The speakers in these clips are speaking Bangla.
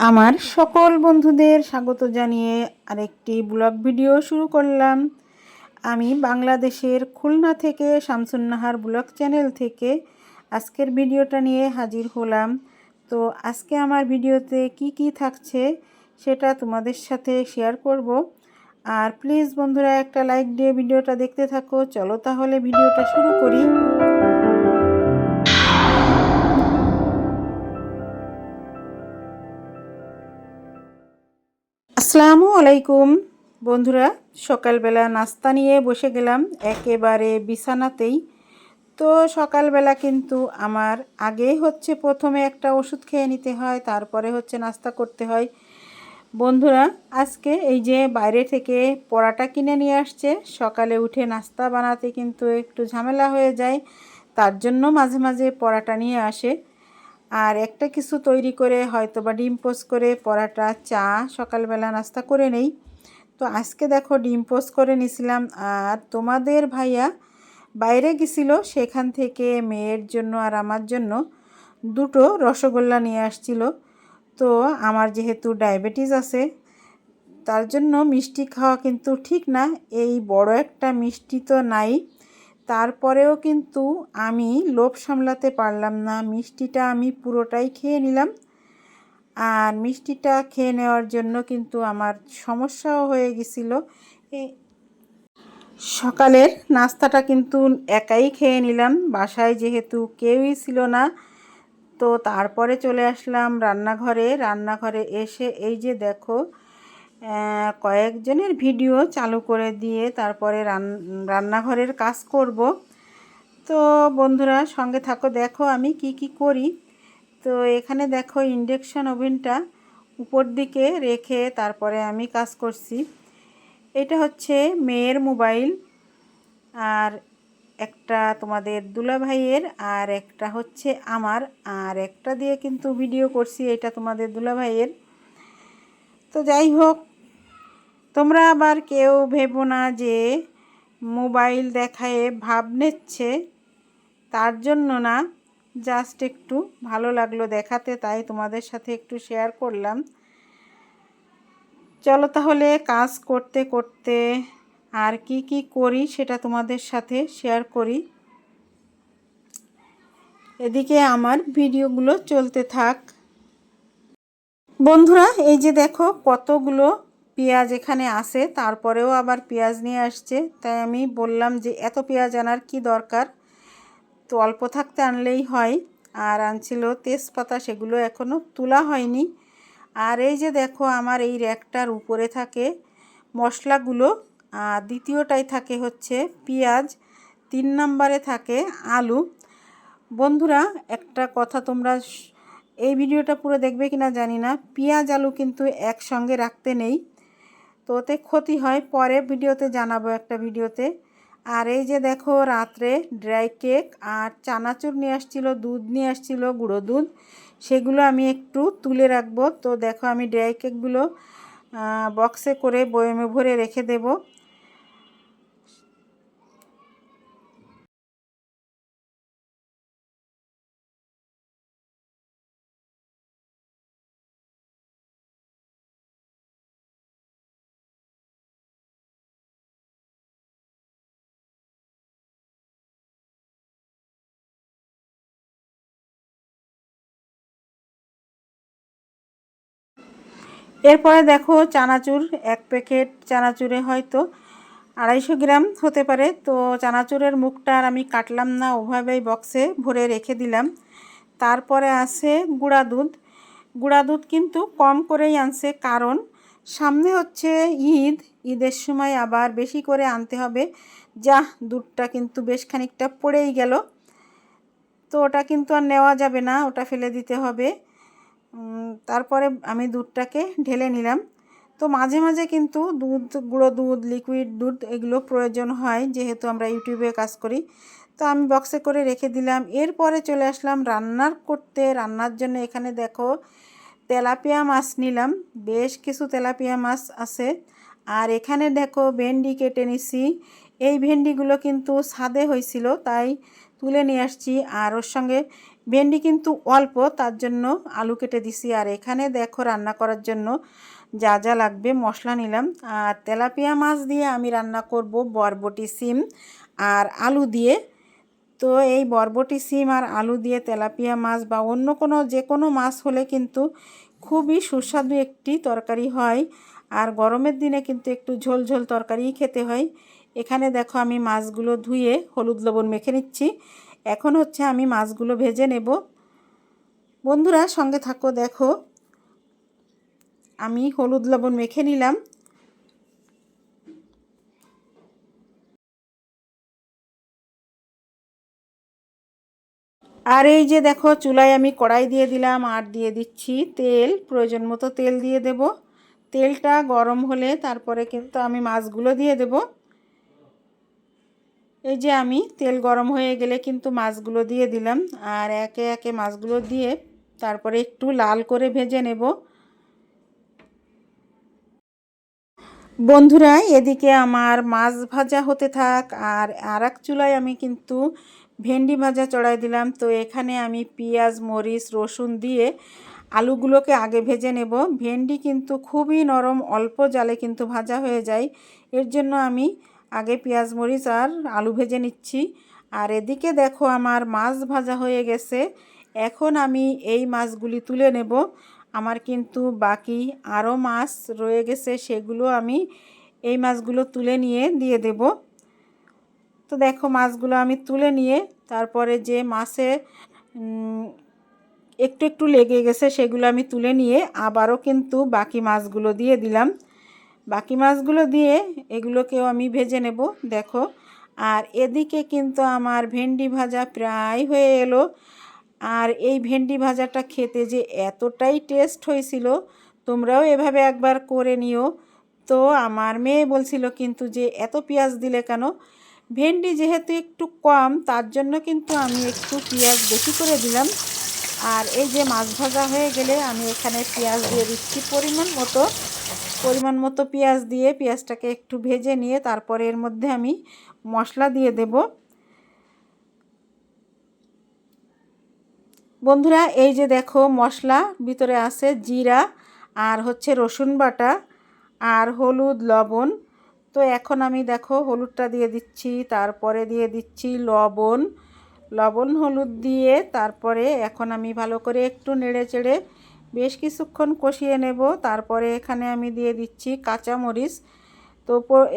আমার সকল বন্ধুদের স্বাগত জানিয়ে আরেকটি ব্লগ ভিডিও শুরু করলাম। আমি বাংলাদেশের খুলনা থেকে শামসুন্নাহার ব্লগ চ্যানেল থেকে আজকের ভিডিওটা নিয়ে হাজির হলাম। তো আজকে আমার ভিডিওতে কি কি থাকছে সেটা তোমাদের সাথে শেয়ার করব। আর প্লিজ বন্ধুরা একটা লাইক দিয়ে ভিডিওটা দেখতে থাকো। চলো তাহলে ভিডিওটা শুরু করি। আসসালামু আলাইকুম। বন্ধুরা, সকালবেলা নাস্তা নিয়ে বসে গেলাম একেবারে বিছানাতেই। তো সকালবেলা কিন্তু আমার আগেই হচ্ছে প্রথমে একটা ওষুধ খেয়ে নিতে হয়, তারপরে হচ্ছে নাস্তা করতে হয়। বন্ধুরা, আজকে এই যে বাইরে থেকে পড়াটা কিনে নিয়ে আসছে, সকালে উঠে নাস্তা বানাতে কিন্তু একটু ঝামেলা হয়ে যায়, তার জন্য মাঝে মাঝে পড়াটা নিয়ে আসে। আর একটা কিছু তৈরি করে হয়তো বা ডিম পোস্ট করে পরাটা চা, সকালবেলা নাস্তা করে নেই। তো আজকে দেখো ডিম পোস্ট করে নিছিলাম। আর তোমাদের ভাইয়া বাইরে গেছিল সেখান থেকে মেয়ের জন্য আর আমার জন্য দুটো রসগোল্লা নিয়ে আসছিল। তো আমার যেহেতু ডায়াবেটিস আছে, তার জন্য মিষ্টি খাওয়া কিন্তু ঠিক না। এই বড় একটা মিষ্টি তো নাই। তারপরেও কিন্তু আমি লোভ সামলাতে পারলাম না। মিষ্টিটা আমি পুরোটাই খেয়ে নিলাম। আর মিষ্টিটা খেয়ে নেওয়ার জন্য কিন্তু আমার সমস্যাও হয়ে গেছিল। সকালের নাস্তাটা কিন্তু একাই খেয়ে নিলাম। বাসায় যেহেতু কেউই ছিল না, তো তারপরে চলে আসলাম রান্নাঘরে। রান্নাঘরে এসে এই যে দেখো কয়েকজনের ভিডিও চালু করে দিয়ে তারপরে রান্নাঘরের কাজ করব। তো বন্ধুরা, সঙ্গে থাকো, দেখো আমি কি কি করি। তো এখানে দেখো ইন্ডাকশান ওভেনটা উপর দিকে রেখে তারপরে আমি কাজ করছি। এটা হচ্ছে মেয়ের মোবাইল, আর একটা তোমাদের দুলা ভাইয়ের আর একটা হচ্ছে আমার, আর একটা দিয়ে কিন্তু ভিডিও করছি, এটা তোমাদের দুলা ভাইয়ের তো যাই হোক তোমরা আবার কেউ ভেবো না যে মোবাইল দেখায় ভাব নিচ্ছে। তার জন্য না জাস্ট একটু ভালো লাগল দেখাতে, তাই তোমাদের সাথে একটু শেয়ার করলাম। চলো তাহলে কাজ করতে করতে আর কি কি করি সেটা তোমাদের সাথে শেয়ার করি। এদিকে আমার ভিডিওগুলো চলতে থাক। বন্ধুরা, এই যে দেখো কতগুলো পেঁয়াজ এখানে আসে তারপরেও আবার পেঁয়াজ নিয়ে আসছে। তাই আমি বললাম যে, এত পেঁয়াজ আনার কি দরকার? তো অল্প থাকতে আনলেই হয়। আর আনছিল তেজপাতা, সেগুলো এখনও তোলা হয়নি। আর এই যে দেখো, আমার এই র্যাকটার উপরে থাকে মশলাগুলো। আর দ্বিতীয়টাই থাকে হচ্ছে পেঁয়াজ, তিন নম্বরে থাকে আলু। বন্ধুরা, একটা কথা তোমরা এই ভিডিওটা পুরো দেখবে কিনা জানি না। পেঁয়াজ, আলু কিন্তু একসঙ্গে রাখতে নেই। তো ওতে ক্ষতি হয়, পরে ভিডিওতে জানাব একটা ভিডিওতে। আর এই যে দেখো, রাত্রে ড্রাই কেক আর চানাচুর নিয়ে আসছিল, দুধ নিয়ে আসছিল, গুঁড়ো দুধ, সেগুলো আমি একটু তুলে রাখব। তো দেখো, আমি ড্রাই কেকগুলো বক্সে করে বয়মে ভরে রেখে দেবো। এরপরে দেখো চানাচুর, এক প্যাকেট চানাচুরে হয়তো আড়াইশো গ্রাম হতে পারে। তো চানাচুরের মুখটা আর আমি কাটলাম না, ওভাবেই বক্সে ভরে রেখে দিলাম। তারপরে আছে গুঁড়া দুধ। গুঁড়া দুধ কিন্তু কম করেই আনছে, কারণ সামনে হচ্ছে ঈদ। ঈদের সময় আবার বেশি করে আনতে হবে। যা দুধটা কিন্তু বেশ খানিকটা পড়েই গেল। তো ওটা কিন্তু আর নেওয়া যাবে না, ওটা ফেলে দিতে হবে। তারপরে আমি দুধটাকে ঢেলে নিলাম। তো মাঝে মাঝে কিন্তু দুধ, গুঁড়ো দুধ লিকুইড দুধ এগুলো প্রয়োজন হয়, যেহেতু আমরা ইউটিউবে কাজ করি। তো আমি বক্সে করে রেখে দিলাম। এরপরে চলে আসলাম রান্নার করতে। রান্নার জন্য এখানে দেখো তেলাপিয়া মাছ নিলাম। বেশ কিছু তেলাপিয়া মাছ আছে। আর এখানে দেখো ভেন্ডি কেটে নিছি। এই ভেন্ডিগুলো কিন্তু ছাদে হয়েছিল, তাই তুলে নিয়ে আসছি। আর ওর সঙ্গে ভেন্ডি কিন্তু অল্প, তার জন্য আলু কেটে দিছি। আর এখানে দেখো রান্না করার জন্য যা যা লাগবে মশলা নিলাম। আর তেলাপিয়া মাছ দিয়ে আমি রান্না করব বরবটি সিম আর আলু দিয়ে। তো এই বরবটি সিম আর আলু দিয়ে তেলাপিয়া মাছ বা অন্য কোনো, যে কোনো মাছ হলে কিন্তু খুবই সুস্বাদু একটি তরকারি হয়। আর গরমের দিনে কিন্তু একটু ঝোল ঝোল তরকারিই খেতে হয়। এখানে দেখো আমি মাছগুলো ধুয়ে হলুদ লবণ মেখে নিচ্ছি। এখন হচ্ছে আমি মাছগুলো ভেজে নেব। বন্ধুরা, সঙ্গে থাকো, দেখো। আমি হলুদ লবণ মেখে নিলাম। আর এই যে দেখো, চুলায় আমি কড়াই দিয়ে দিলাম, আর দিয়ে দিচ্ছি তেল। প্রয়োজন মতো তেল দিয়ে দেব। তেলটা গরম হলে তারপরে কিন্তু আমি মাছগুলো দিয়ে দেব। এই যে আমি তেল গরম হয়ে গেলে কিন্তু মাছগুলো দিয়ে দিলাম, আর একে একে মাছগুলো দিয়ে তারপরে একটু লাল করে ভেজে নেব। বন্ধুরা, এদিকে আমার মাছ ভাজা হতে থাক, আর আর এক চুলায় আমি কিন্তু ভেন্ডি ভাজা চড়াই দিলাম। তো এখানে আমি পেঁয়াজ, মরিচ, রসুন দিয়ে আলুগুলোকে আগে ভেজে নেব। ভেন্ডি কিন্তু খুবই নরম, অল্প জালে কিন্তু ভাজা হয়ে যায়। এর জন্য আমি আগে পেঁয়াজ মরিচ আর আলু ভেজে নিচ্ছি। আর এদিকে দেখো আমার মাছ ভাজা হয়ে গেছে। এখন আমি এই মাছগুলি তুলে নেব। আমার কিন্তু বাকি আরও মাছ রয়ে গেছে, সেগুলো আমি এই মাছগুলো তুলে নিয়ে দিয়ে দেব। তো দেখো মাছগুলো আমি তুলে নিয়ে তারপরে যে মাছে একটু একটু লেগে গেছে সেগুলো আমি তুলে নিয়ে আবারও কিন্তু বাকি মাছগুলো দিয়ে দিলাম। বাকি মাছগুলো দিয়ে এগুলোকেও আমি ভেজে নেব, দেখো। আর এদিকে কিন্তু আমার ভেন্ডি ভাজা প্রায় হয়ে এলো। আর এই ভেন্ডি ভাজাটা খেতে যে এতটাই টেস্ট হয়েছিল, তোমরাও এভাবে একবার করে নিও। তো আমার মেয়ে বলছিল কিন্তু যে, এত পেঁয়াজ দিলে কেন? ভেন্ডি যেহেতু একটু কম, তার জন্য কিন্তু আমি একটু পেঁয়াজ বেশি করে দিলাম। আর এই যে মাছ ভাজা হয়ে গেলে আমি এখানে পেঁয়াজ দিয়ে দিচ্ছি পরিমাণ মতো। পরিমাণ মতো পেঁয়াজ দিয়ে পেঁয়াজটাকে একটু ভেজে নিয়ে তারপরে এর মধ্যে আমি মশলা দিয়ে দেব। বন্ধুরা, এই যে দেখো মশলা, ভিতরে আছে জিরা আর হচ্ছে রসুন বাটা আর হলুদ, লবণ। তো এখন আমি দেখো হলুদটা দিয়ে দিচ্ছি, তারপরে দিয়ে দিচ্ছি লবণ। লবণ, হলুদ দিয়ে তারপরে এখন আমি ভালো করে একটু নেড়ে চেড়ে বেশ কিছুক্ষণ কষিয়ে নেব। তারপরে এখানে আমি দিয়ে দিচ্ছি কাঁচা মরিচ। তো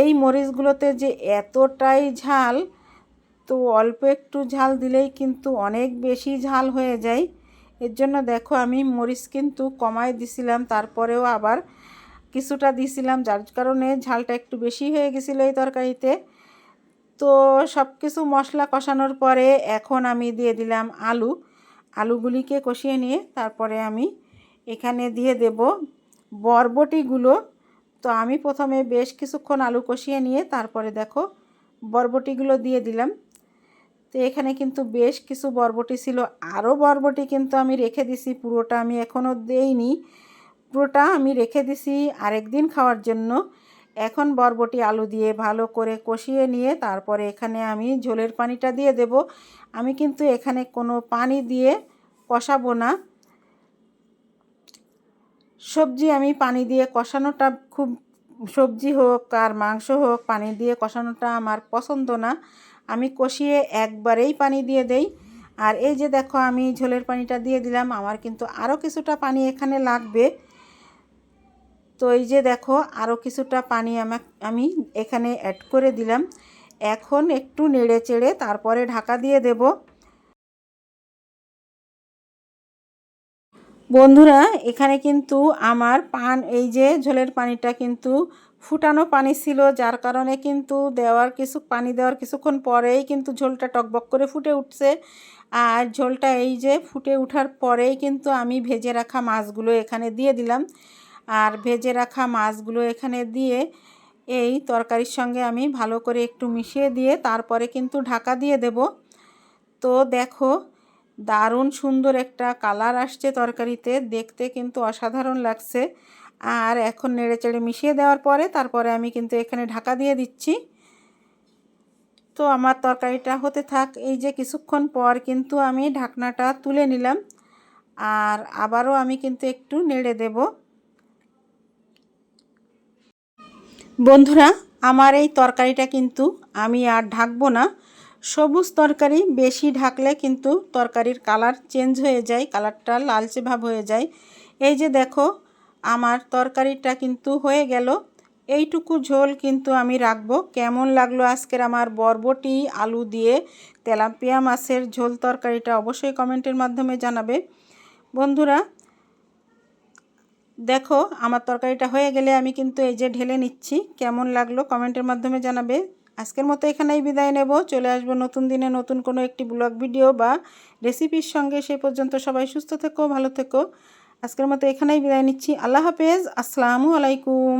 এই মরিচগুলোতে যে এতটাই ঝাল, তো অল্প একটু ঝাল দিলেই কিন্তু অনেক বেশি ঝাল হয়ে যায়। এর জন্য দেখো আমি মরিচ কিন্তু কমায় দিছিলাম, তারপরেও আবার কিছুটা দিছিলাম, যার কারণে ঝালটা একটু বেশি হয়ে গেছিল এই তরকারিতে। তো সব কিছু মশলা কষানোর পরে এখন আমি দিয়ে দিলাম আলু। আলুগুলিকে কষিয়ে নিয়ে তারপরে আমি এখানে দিয়ে দেব বরবটিগুলো। তো আমি প্রথমে বেশ কিছুক্ষণ আলু কষিয়ে নিয়ে তারপরে দেখো বরবটিগুলো দিয়ে দিলাম। তো এখানে কিন্তু বেশ কিছু বরবটি ছিল। আরও বরবটি কিন্তু আমি রেখে দিছি, পুরোটা আমি এখনও দেইনি। পুরোটা আমি রেখে দিছি আরেকদিন খাওয়ার জন্য। এখন বরবটি আলু দিয়ে ভালো করে কষিয়ে নিয়ে তারপরে এখানে আমি ঝোলের পানিটা দিয়ে দেব। আমি কিন্তু এখানে কোনো পানি দিয়ে কষাবো না। সবজি আমি পানি দিয়ে কষানোটা খুব সবজি হোক আর মাংস হোক, পানি দিয়ে কষানোটা আমার পছন্দ না। আমি কষিয়ে একবারেই পানি দিয়ে দেই। আর এই যে দেখো, আমি ঝোলের পানিটা দিয়ে দিলাম। আমার কিন্তু আরও কিছুটা পানি এখানে লাগবে। তো এই যে দেখো আরও কিছুটা পানি আমাক আমি এখানে অ্যাড করে দিলাম। এখন একটু নেড়ে চেড়ে তারপরে ঢাকা দিয়ে দেব। বন্ধুরা, এখানে কিন্তু আমার পান, এই যে ঝোলের পানিটা কিন্তু ফুটানো পানি ছিল, যার কারণে কিন্তু দেওয়ার কিছু, পানি দেওয়ার কিছুক্ষণ পরেই কিন্তু ঝোলটা টকবক করে ফুটে উঠছে। আর ঝোলটা এই যে ফুটে ওঠার পরেই কিন্তু আমি ভেজে রাখা মাছগুলো এখানে দিয়ে দিলাম। আর ভেজে রাখা মাছগুলো এখানে দিয়ে এই তরকারির সঙ্গে আমি ভালো করে একটু মিশিয়ে দিয়ে তারপরে কিন্তু ঢাকা দিয়ে দেব। তো দেখো দারুণ সুন্দর একটা কালার আসছে তরকারিতে। দেখতে কিন্তু অসাধারণ লাগছে। আর এখন নেড়ে চেড়ে মিশিয়ে দেওয়ার পরে তারপরে আমি কিন্তু এখানে ঢাকা দিয়ে দিচ্ছি। তো আমার তরকারিটা হতে থাক। এই যে কিছুক্ষণ পর কিন্তু আমি ঢাকনাটা তুলে নিলাম। আর আবারও আমি কিন্তু একটু নেড়ে দেব। বন্ধুরা, আমার এই তরকারিটা কিন্তু আমি আর ঢাকবো না। সবুজ তরকারি বেশি ঢাকলে কিন্তু তরকারির কালার চেঞ্জ হয়ে যায়, কালারটা লালচে ভাব হয়ে যায়। এই যে দেখো, আমার তরকারিটা কিন্তু হয়ে গেল। এইটুকু ঝোল কিন্তু আমি রাখব। কেমন লাগল আজকের আমার বরবটি আলু দিয়ে তেলাপিয়া মাছের ঝোল তরকারিটা অবশ্যই কমেন্টের মাধ্যমে জানাবে। বন্ধুরা, দেখো, আমার তরকারিটা হয়ে গেলে আমি কিন্তু এই যে ঢেলে নিচ্ছি। কেমন লাগল কমেন্টের মাধ্যমে জানাবে। আজকের মতো এখানেই বিদায় নেব। চলে আসব নতুন দিনে নতুন কোনো একটি ব্লগ ভিডিও বা রেসিপির সঙ্গে। সে পর্যন্ত সবাই সুস্থ থেকো, ভালো থেকো। আজকের মতো এখানেই বিদায় নিচ্ছি। আল্লাহ হাফেজ। আসসালামু আলাইকুম।